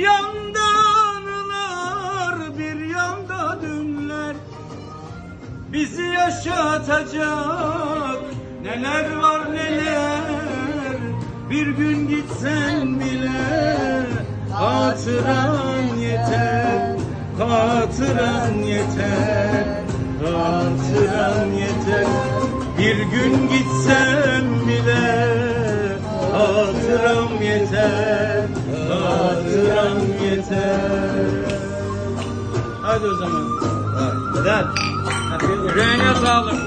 yanda anılar bir yanda dünler. Bizi yaşatacak neler var neler? Bir gün gitsen bile hatıran yeter Hatıran yeter Hatıran yeter. Bir gün gitsem bile Hatıram yeter Hatıram yeter. Hadi o zaman. Gel Yüreğine sağlık